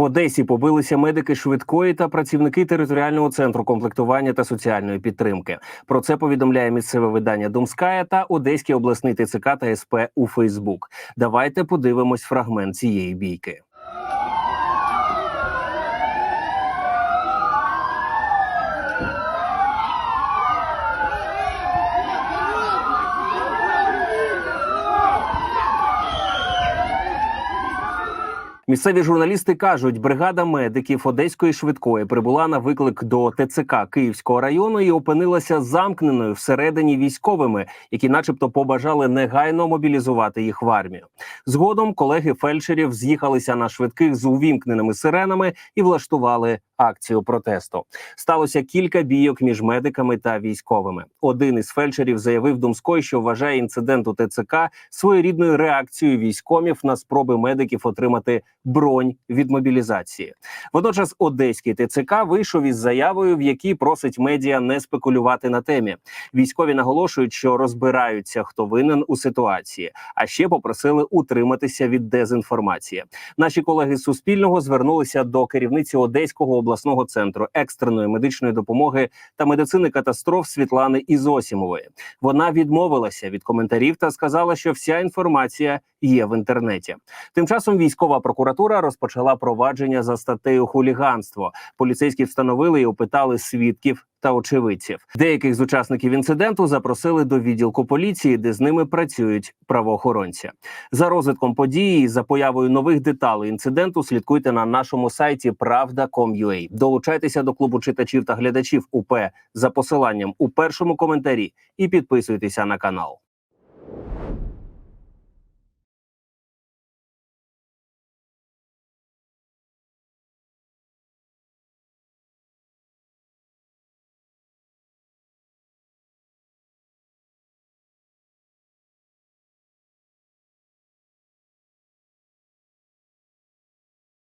Одесі побилися медики швидкої та працівники територіального центру комплектування та соціальної підтримки. Про це повідомляє місцеве видання Думская та Одеський обласний ТЦК та СП у Фейсбук. Давайте подивимось фрагмент цієї бійки. Місцеві журналісти кажуть, бригада медиків одеської швидкої прибула на виклик до ТЦК Київського району і опинилася замкненою всередині військовими, які, начебто, побажали негайно мобілізувати їх в армію. Згодом колеги фельдшерів з'їхалися на швидких з увімкненими сиренами і влаштували акцію протесту. Сталося кілька бійок між медиками та військовими. Один із фельдшерів заявив Думской, що вважає інцидент у ТЦК своєрідною реакцією військомів на спроби медиків отримати бронь від мобілізації. Водночас Одеський ТЦК вийшов із заявою, в якій просить медіа не спекулювати на темі. Військові наголошують, що розбираються, хто винен у ситуації, а ще попросили утриматися від дезінформації. Наші колеги з Суспільного звернулися до керівниці Одеського обласного центру екстреної медичної допомоги та медицини катастроф Світлани Ізосімової. Вона відмовилася від коментарів та сказала, що вся інформація є в інтернеті. Тим часом військова прокуратура розпочала провадження за статтею хуліганство. Поліцейські встановили і опитали свідків та очевидців. Деяких з учасників інциденту запросили до відділку поліції, де з ними працюють правоохоронці. За розвитком події і за появою нових деталей інциденту слідкуйте на нашому сайті Правда.com.ua. Долучайтеся до клубу читачів та глядачів УП за посиланням у першому коментарі і підписуйтеся на канал.